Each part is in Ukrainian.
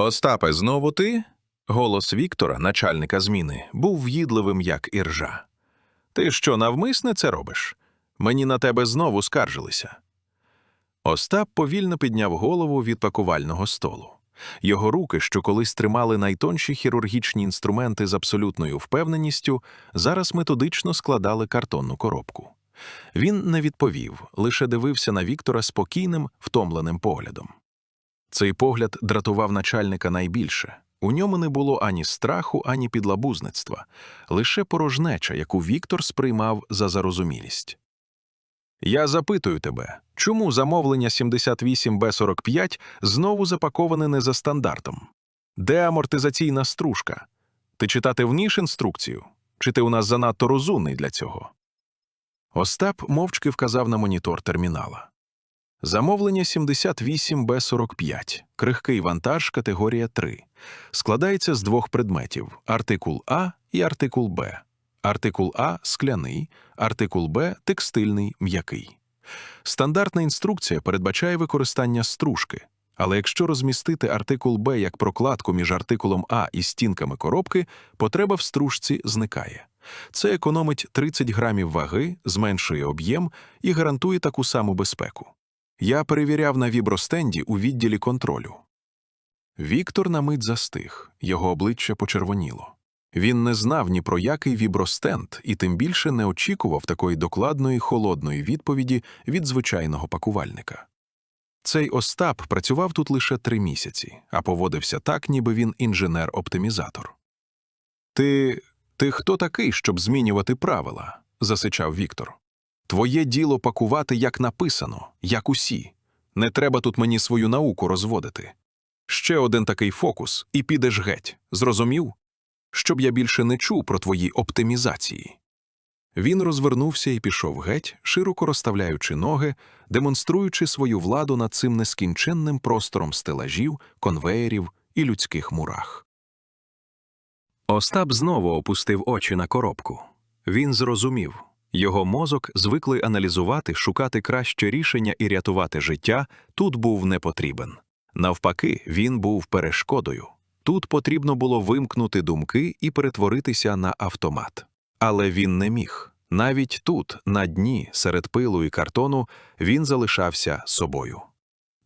Остапе, знову ти? Голос Віктора, начальника зміни, був в'їдливим, як іржа. Ти що, навмисне це робиш? Мені на тебе знову скаржилися. Остап повільно підняв голову від пакувального столу. Його руки, що колись тримали найтонші хірургічні інструменти з абсолютною впевненістю, зараз методично складали картонну коробку. Він не відповів, лише дивився на Віктора спокійним, втомленим поглядом. Цей погляд дратував начальника найбільше. У ньому не було ані страху, ані підлабузництва, лише порожнеча, яку Віктор сприймав за зарозумілість. Я запитую тебе, чому замовлення 78Б45 знову запаковане не за стандартом? Де амортизаційна стружка? Ти читати вмієш інструкцію? Чи ти у нас занадто розумний для цього? Остап мовчки вказав на монітор термінала. Замовлення 78Б45, крихкий вантаж категорія 3. Складається з двох предметів артикул А і артикул Б. Артикул А скляний, артикул Б текстильний м'який. Стандартна інструкція передбачає використання стружки, але якщо розмістити артикул Б як прокладку між артикулом А і стінками коробки, потреба в стружці зникає. Це економить 30 грамів ваги, зменшує об'єм і гарантує таку саму безпеку. Я перевіряв на вібростенді у відділі контролю. Віктор на мить застиг, його обличчя почервоніло. Він не знав ні про який вібростенд і тим більше не очікував такої докладної холодної відповіді від звичайного пакувальника. Цей Остап працював тут лише три місяці, а поводився так, ніби він інженер-оптимізатор. Ти. ти хто такий, щоб змінювати правила? засичав Віктор. Твоє діло пакувати, як написано, як усі. Не треба тут мені свою науку розводити. Ще один такий фокус, і підеш геть. Зрозумів? Щоб я більше не чув про твої оптимізації. Він розвернувся і пішов геть, широко розставляючи ноги, демонструючи свою владу над цим нескінченним простором стелажів, конвеєрів і людських мурах. Остап знову опустив очі на коробку. Він зрозумів. Його мозок, звиклий аналізувати, шукати краще рішення і рятувати життя, тут був не потрібен. Навпаки, він був перешкодою. Тут потрібно було вимкнути думки і перетворитися на автомат. Але він не міг. Навіть тут, на дні, серед пилу і картону, він залишався собою.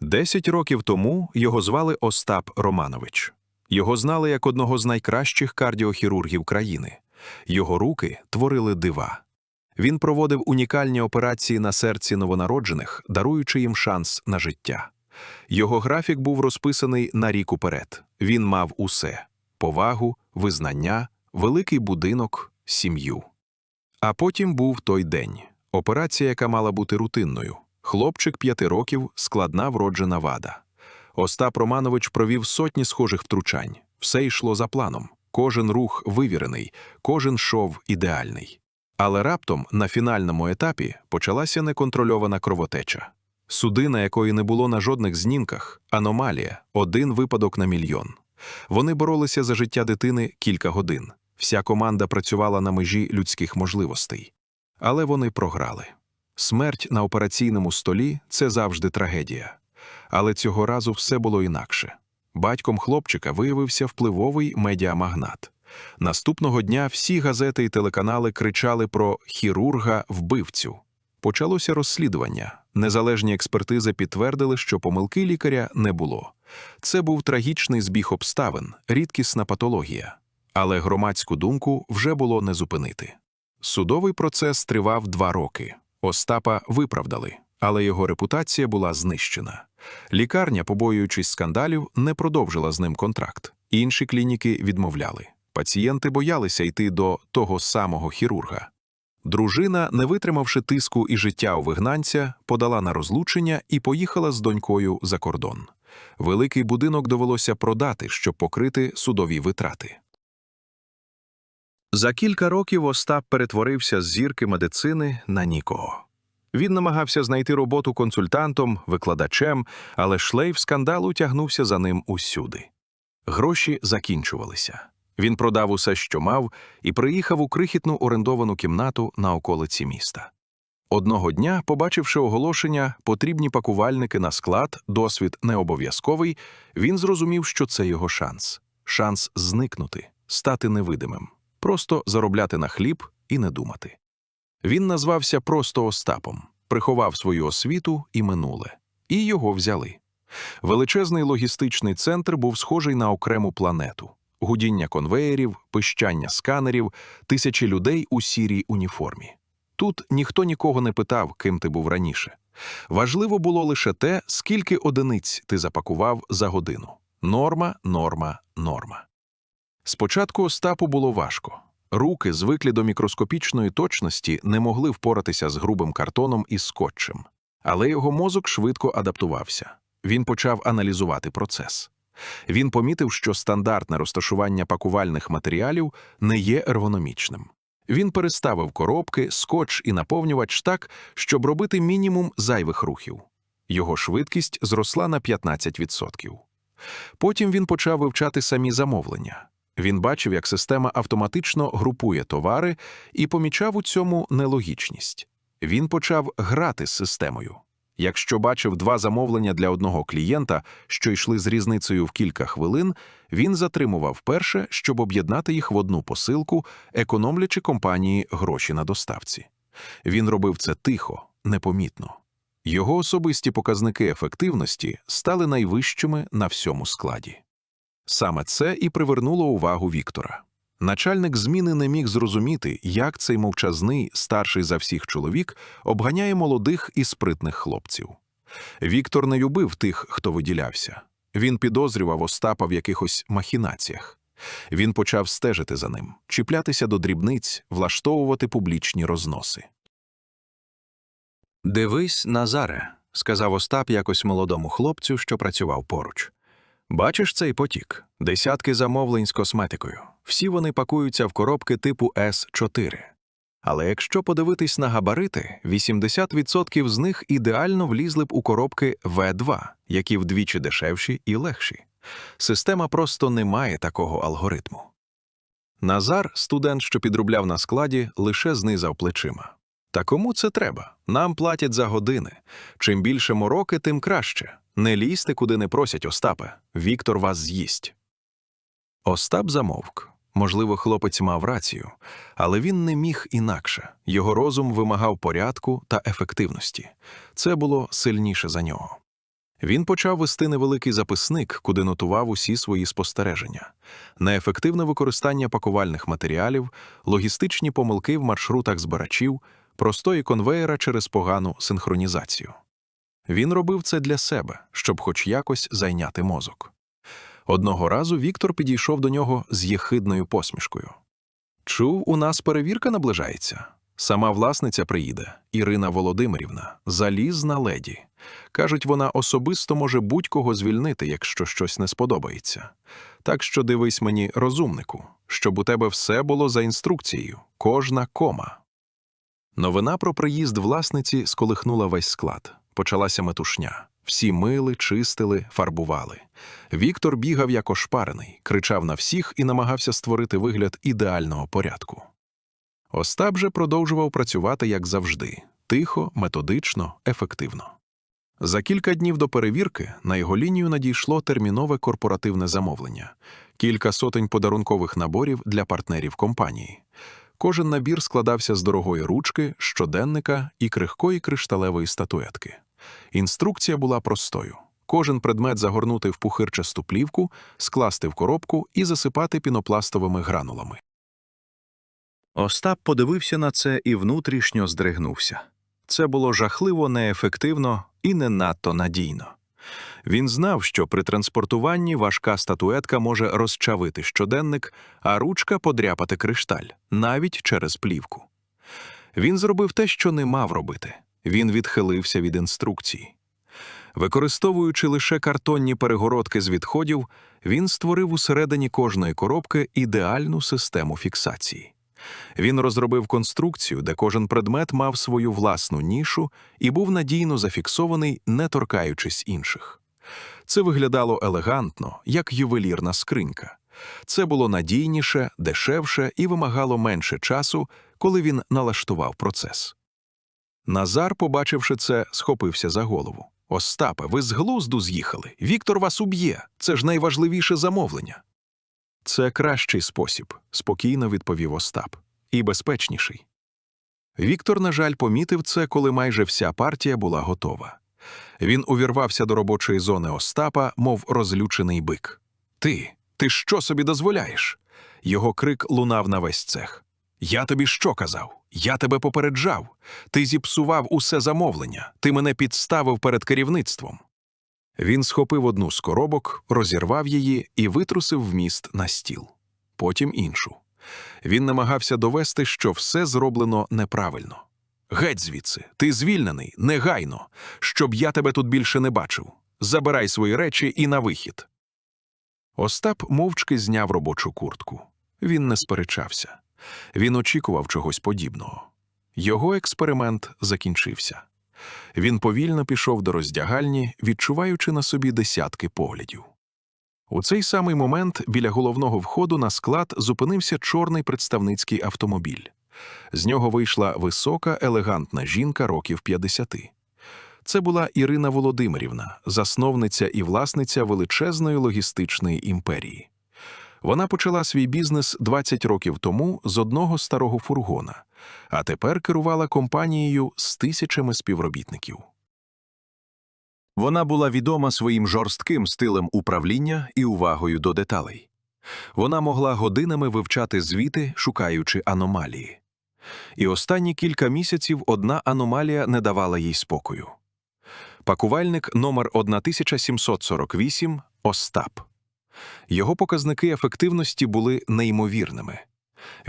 Десять років тому його звали Остап Романович. Його знали як одного з найкращих кардіохірургів країни. Його руки творили дива. Він проводив унікальні операції на серці новонароджених, даруючи їм шанс на життя. Його графік був розписаний на рік уперед. Він мав усе повагу, визнання, великий будинок, сім'ю. А потім був той день операція, яка мала бути рутинною. Хлопчик п'яти років, складна вроджена вада. Остап Романович провів сотні схожих втручань. Все йшло за планом. Кожен рух вивірений, кожен шов ідеальний. Але раптом на фінальному етапі почалася неконтрольована кровотеча. Судина, якої не було на жодних знімках, аномалія, один випадок на мільйон. Вони боролися за життя дитини кілька годин. Вся команда працювала на межі людських можливостей. Але вони програли. Смерть на операційному столі це завжди трагедія. Але цього разу все було інакше. Батьком хлопчика виявився впливовий медіамагнат. Наступного дня всі газети і телеканали кричали про хірурга вбивцю. Почалося розслідування. Незалежні експертизи підтвердили, що помилки лікаря не було. Це був трагічний збіг обставин, рідкісна патологія. Але громадську думку вже було не зупинити. Судовий процес тривав два роки. Остапа виправдали, але його репутація була знищена. Лікарня, побоюючись скандалів, не продовжила з ним контракт. Інші клініки відмовляли. Пацієнти боялися йти до того самого хірурга. Дружина, не витримавши тиску і життя у вигнанця, подала на розлучення і поїхала з донькою за кордон. Великий будинок довелося продати, щоб покрити судові витрати. За кілька років Остап перетворився з зірки медицини на нікого. Він намагався знайти роботу консультантом, викладачем, але шлейф скандалу тягнувся за ним усюди. Гроші закінчувалися. Він продав усе, що мав, і приїхав у крихітну орендовану кімнату на околиці міста. Одного дня, побачивши оголошення, потрібні пакувальники на склад, досвід не обов'язковий, він зрозумів, що це його шанс. Шанс зникнути, стати невидимим, просто заробляти на хліб і не думати. Він назвався просто Остапом, приховав свою освіту і минуле. І його взяли. Величезний логістичний центр був схожий на окрему планету. Гудіння конвеєрів, пищання сканерів, тисячі людей у сірій уніформі. Тут ніхто нікого не питав, ким ти був раніше. Важливо було лише те, скільки одиниць ти запакував за годину. Норма, норма, норма. Спочатку Остапу було важко. Руки, звиклі до мікроскопічної точності, не могли впоратися з грубим картоном і скотчем. Але його мозок швидко адаптувався. Він почав аналізувати процес. Він помітив, що стандартне розташування пакувальних матеріалів не є ергономічним. Він переставив коробки, скотч і наповнювач так, щоб робити мінімум зайвих рухів. Його швидкість зросла на 15%. Потім він почав вивчати самі замовлення. Він бачив, як система автоматично групує товари і помічав у цьому нелогічність. Він почав грати з системою. Якщо бачив два замовлення для одного клієнта, що йшли з різницею в кілька хвилин, він затримував перше, щоб об'єднати їх в одну посилку, економлячи компанії гроші на доставці. Він робив це тихо, непомітно. Його особисті показники ефективності стали найвищими на всьому складі. Саме це і привернуло увагу Віктора. Начальник зміни не міг зрозуміти, як цей мовчазний, старший за всіх чоловік обганяє молодих і спритних хлопців. Віктор не любив тих, хто виділявся. Він підозрював Остапа в якихось махінаціях. Він почав стежити за ним, чіплятися до дрібниць, влаштовувати публічні розноси. Дивись, Назаре, сказав Остап якось молодому хлопцю, що працював поруч. Бачиш цей потік? Десятки замовлень з косметикою. Всі вони пакуються в коробки типу С4. Але якщо подивитись на габарити, 80% з них ідеально влізли б у коробки В2, які вдвічі дешевші і легші. Система просто не має такого алгоритму. Назар, студент, що підробляв на складі, лише знизав плечима. Та кому це треба? Нам платять за години. Чим більше мороки, тим краще. Не лізьте, куди не просять Остапе. Віктор вас з'їсть. Остап замовк. Можливо, хлопець мав рацію, але він не міг інакше. Його розум вимагав порядку та ефективності. Це було сильніше за нього. Він почав вести невеликий записник, куди нотував усі свої спостереження, неефективне використання пакувальних матеріалів, логістичні помилки в маршрутах збирачів, простої конвеєра через погану синхронізацію. Він робив це для себе, щоб хоч якось зайняти мозок. Одного разу Віктор підійшов до нього з єхидною посмішкою. Чув, у нас перевірка наближається. Сама власниця приїде, Ірина Володимирівна, залізна леді. Кажуть, вона особисто може будь-кого звільнити, якщо щось не сподобається. Так що дивись мені, розумнику, щоб у тебе все було за інструкцією, кожна кома. Новина про приїзд власниці сколихнула весь склад. Почалася метушня. Всі мили, чистили, фарбували. Віктор бігав як ошпарений, кричав на всіх і намагався створити вигляд ідеального порядку. Остап же продовжував працювати як завжди тихо, методично, ефективно. За кілька днів до перевірки на його лінію надійшло термінове корпоративне замовлення, кілька сотень подарункових наборів для партнерів компанії. Кожен набір складався з дорогої ручки, щоденника і крихкої кришталевої статуетки. Інструкція була простою: кожен предмет загорнути в пухирчасту плівку, скласти в коробку і засипати пінопластовими гранулами. Остап подивився на це і внутрішньо здригнувся. Це було жахливо неефективно і не надто надійно. Він знав, що при транспортуванні важка статуетка може розчавити щоденник, а ручка подряпати кришталь, навіть через плівку. Він зробив те, що не мав робити. Він відхилився від інструкцій. Використовуючи лише картонні перегородки з відходів, він створив усередині кожної коробки ідеальну систему фіксації. Він розробив конструкцію, де кожен предмет мав свою власну нішу і був надійно зафіксований, не торкаючись інших. Це виглядало елегантно, як ювелірна скринька. Це було надійніше, дешевше і вимагало менше часу, коли він налаштував процес. Назар, побачивши це, схопився за голову. Остапе, ви з глузду з'їхали. Віктор вас уб'є. Це ж найважливіше замовлення. Це кращий спосіб, спокійно відповів Остап. І безпечніший. Віктор, на жаль, помітив це, коли майже вся партія була готова. Він увірвався до робочої зони Остапа, мов розлючений бик. Ти, ти що собі дозволяєш? Його крик лунав на весь цех. Я тобі що казав? Я тебе попереджав. Ти зіпсував усе замовлення, ти мене підставив перед керівництвом. Він схопив одну з коробок, розірвав її і витрусив вміст на стіл. Потім іншу. Він намагався довести, що все зроблено неправильно. Геть звідси, ти звільнений, негайно, щоб я тебе тут більше не бачив. Забирай свої речі і на вихід. Остап мовчки зняв робочу куртку. Він не сперечався. Він очікував чогось подібного. Його експеримент закінчився. Він повільно пішов до роздягальні, відчуваючи на собі десятки поглядів. У цей самий момент біля головного входу на склад зупинився чорний представницький автомобіль. З нього вийшла висока, елегантна жінка років 50. Це була Ірина Володимирівна, засновниця і власниця величезної логістичної імперії. Вона почала свій бізнес 20 років тому з одного старого фургона, а тепер керувала компанією з тисячами співробітників. Вона була відома своїм жорстким стилем управління і увагою до деталей. Вона могла годинами вивчати звіти, шукаючи аномалії. І останні кілька місяців одна аномалія не давала їй спокою. Пакувальник номер 1748 Остап. Його показники ефективності були неймовірними.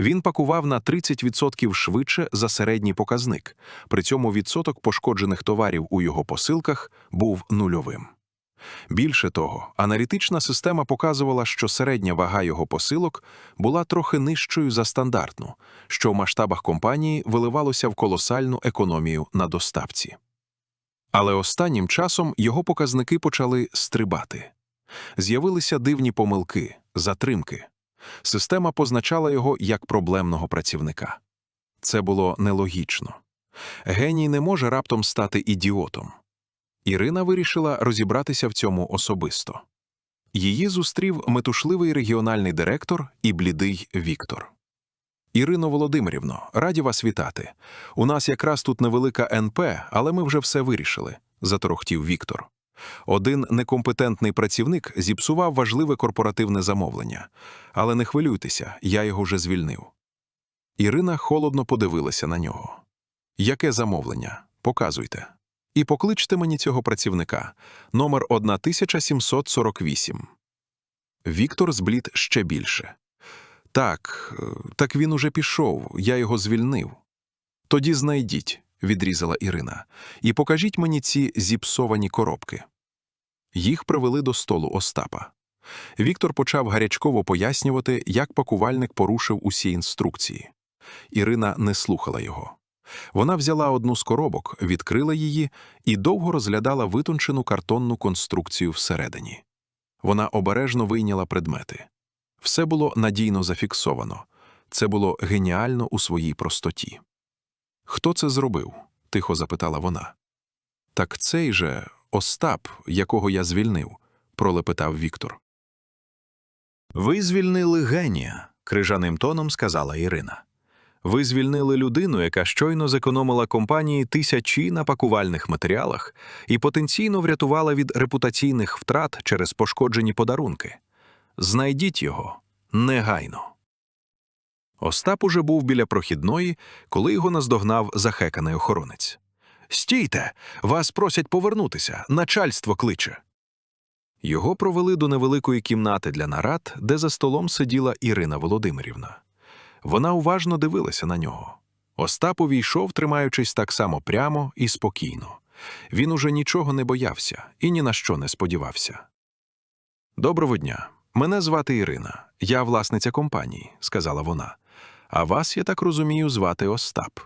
Він пакував на 30% швидше за середній показник, при цьому відсоток пошкоджених товарів у його посилках був нульовим. Більше того, аналітична система показувала, що середня вага його посилок була трохи нижчою за стандартну, що в масштабах компанії виливалося в колосальну економію на доставці. Але останнім часом його показники почали стрибати. З'явилися дивні помилки, затримки. Система позначала його як проблемного працівника. Це було нелогічно. Геній не може раптом стати ідіотом. Ірина вирішила розібратися в цьому особисто. Її зустрів метушливий регіональний директор і блідий Віктор. Ірино Володимирівно, раді вас вітати. У нас якраз тут невелика НП, але ми вже все вирішили, заторохтів Віктор. Один некомпетентний працівник зіпсував важливе корпоративне замовлення. Але не хвилюйтеся, я його вже звільнив. Ірина холодно подивилася на нього. Яке замовлення? Показуйте. І покличте мені цього працівника, номер 1748. Віктор зблід ще більше. Так, е, так він уже пішов, я його звільнив. Тоді знайдіть, відрізала Ірина, і покажіть мені ці зіпсовані коробки. Їх привели до столу Остапа. Віктор почав гарячково пояснювати, як пакувальник порушив усі інструкції. Ірина не слухала його. Вона взяла одну з коробок, відкрила її і довго розглядала витончену картонну конструкцію всередині. Вона обережно вийняла предмети. Все було надійно зафіксовано. Це було геніально у своїй простоті. Хто це зробив? тихо запитала вона. Так цей же Остап, якого я звільнив, пролепетав Віктор. Ви звільнили генія, крижаним тоном сказала Ірина. Ви звільнили людину, яка щойно зекономила компанії тисячі на пакувальних матеріалах і потенційно врятувала від репутаційних втрат через пошкоджені подарунки. Знайдіть його негайно. Остап уже був біля прохідної, коли його наздогнав захеканий охоронець. Стійте, вас просять повернутися, начальство кличе. Його провели до невеликої кімнати для нарад, де за столом сиділа Ірина Володимирівна. Вона уважно дивилася на нього. Остап увійшов, тримаючись так само прямо і спокійно. Він уже нічого не боявся і ні на що не сподівався. Доброго дня. Мене звати Ірина. Я власниця компанії, сказала вона. А вас, я так розумію, звати Остап.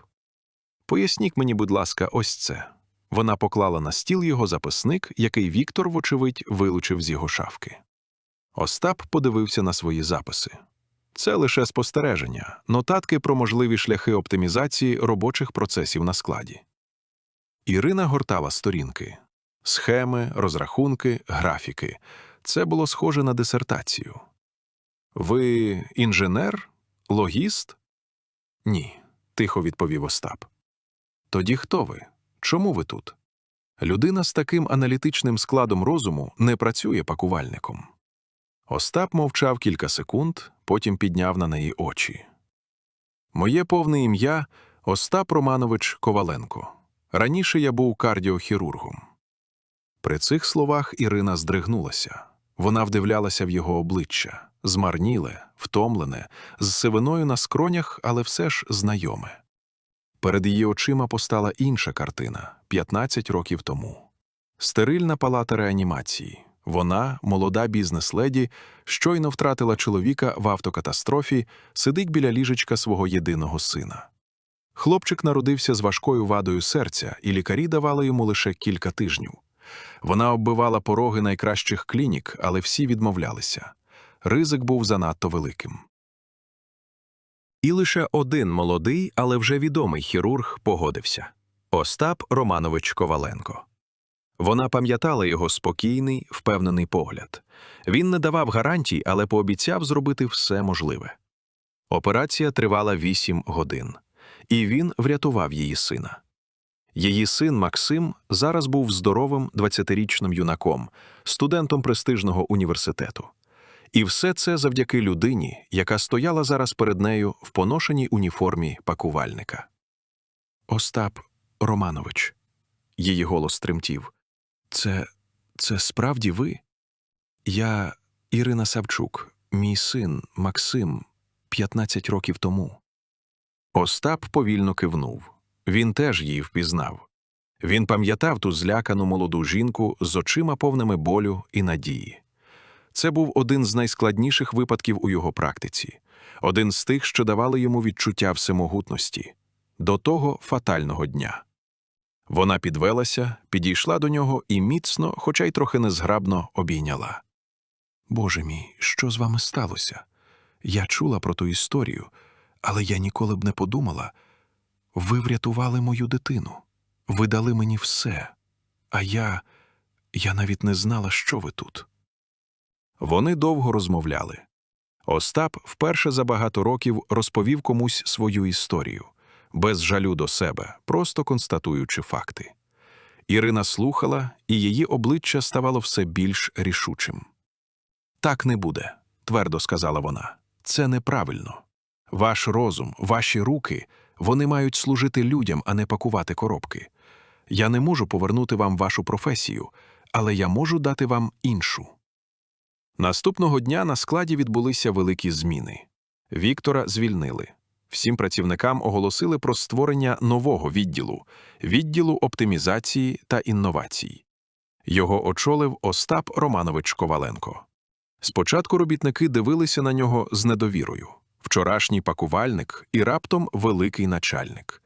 Поясніть мені, будь ласка, ось це. Вона поклала на стіл його записник, який Віктор, вочевидь, вилучив з його шафки. Остап подивився на свої записи. Це лише спостереження, нотатки про можливі шляхи оптимізації робочих процесів на складі. Ірина гортала сторінки. Схеми, розрахунки, графіки. Це було схоже на дисертацію. Ви інженер? Логіст? Ні, тихо відповів Остап. Тоді хто ви? Чому ви тут? Людина з таким аналітичним складом розуму не працює пакувальником. Остап мовчав кілька секунд, потім підняв на неї очі. Моє повне ім'я Остап Романович Коваленко. Раніше я був кардіохірургом. При цих словах Ірина здригнулася. Вона вдивлялася в його обличчя, змарніле, втомлене, з сивиною на скронях, але все ж знайоме. Перед її очима постала інша картина 15 років тому. Стерильна палата реанімації. Вона, молода бізнес-леді, щойно втратила чоловіка в автокатастрофі, сидить біля ліжечка свого єдиного сина. Хлопчик народився з важкою вадою серця, і лікарі давали йому лише кілька тижнів. Вона оббивала пороги найкращих клінік, але всі відмовлялися. Ризик був занадто великим. І лише один молодий, але вже відомий хірург погодився Остап Романович Коваленко. Вона пам'ятала його спокійний, впевнений погляд. Він не давав гарантій, але пообіцяв зробити все можливе. Операція тривала вісім годин, і він врятував її сина. Її син Максим зараз був здоровим 20-річним юнаком, студентом престижного університету. І все це завдяки людині, яка стояла зараз перед нею в поношеній уніформі пакувальника. Остап Романович. Її голос тремтів. Це. це справді ви? Я Ірина Савчук, мій син Максим, 15 років тому. Остап повільно кивнув. Він теж її впізнав. Він пам'ятав ту злякану молоду жінку з очима повними болю і надії. Це був один з найскладніших випадків у його практиці, один з тих, що давали йому відчуття всемогутності, до того фатального дня. Вона підвелася, підійшла до нього і міцно, хоча й трохи незграбно, обійняла. Боже мій, що з вами сталося? Я чула про ту історію, але я ніколи б не подумала. Ви врятували мою дитину, ви дали мені все, а я. я навіть не знала, що ви тут. Вони довго розмовляли. Остап вперше за багато років розповів комусь свою історію, без жалю до себе, просто констатуючи факти. Ірина слухала, і її обличчя ставало все більш рішучим. Так не буде, твердо сказала вона. Це неправильно. Ваш розум, ваші руки, вони мають служити людям, а не пакувати коробки. Я не можу повернути вам вашу професію, але я можу дати вам іншу. Наступного дня на складі відбулися великі зміни. Віктора звільнили. Всім працівникам оголосили про створення нового відділу відділу оптимізації та інновацій. Його очолив Остап Романович Коваленко. Спочатку робітники дивилися на нього з недовірою вчорашній пакувальник і раптом великий начальник.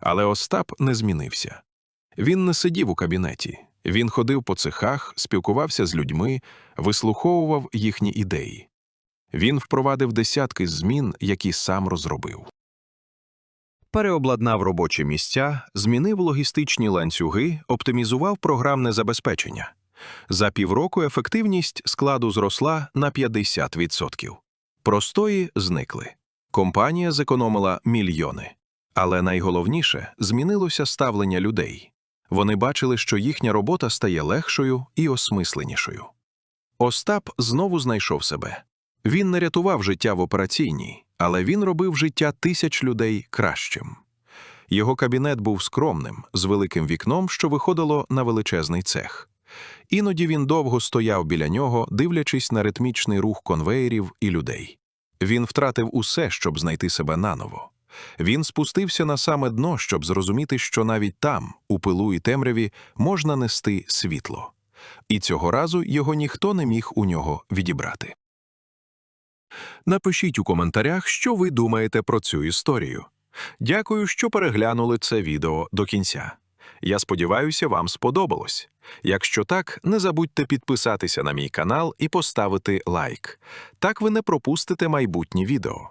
Але Остап не змінився. Він не сидів у кабінеті, він ходив по цехах, спілкувався з людьми, вислуховував їхні ідеї. Він впровадив десятки змін, які сам розробив. Переобладнав робочі місця, змінив логістичні ланцюги, оптимізував програмне забезпечення. За півроку ефективність складу зросла на 50%. Простої зникли. Компанія зекономила мільйони. Але найголовніше змінилося ставлення людей. Вони бачили, що їхня робота стає легшою і осмисленішою. Остап знову знайшов себе. Він не рятував життя в операційній, але він робив життя тисяч людей кращим. Його кабінет був скромним, з великим вікном, що виходило на величезний цех. Іноді він довго стояв біля нього, дивлячись на ритмічний рух конвеєрів і людей. Він втратив усе, щоб знайти себе наново. Він спустився на саме дно, щоб зрозуміти, що навіть там, у пилу і темряві, можна нести світло. І цього разу його ніхто не міг у нього відібрати. Напишіть у коментарях, що ви думаєте про цю історію. Дякую, що переглянули це відео до кінця. Я сподіваюся, вам сподобалось. Якщо так, не забудьте підписатися на мій канал і поставити лайк. Так ви не пропустите майбутні відео.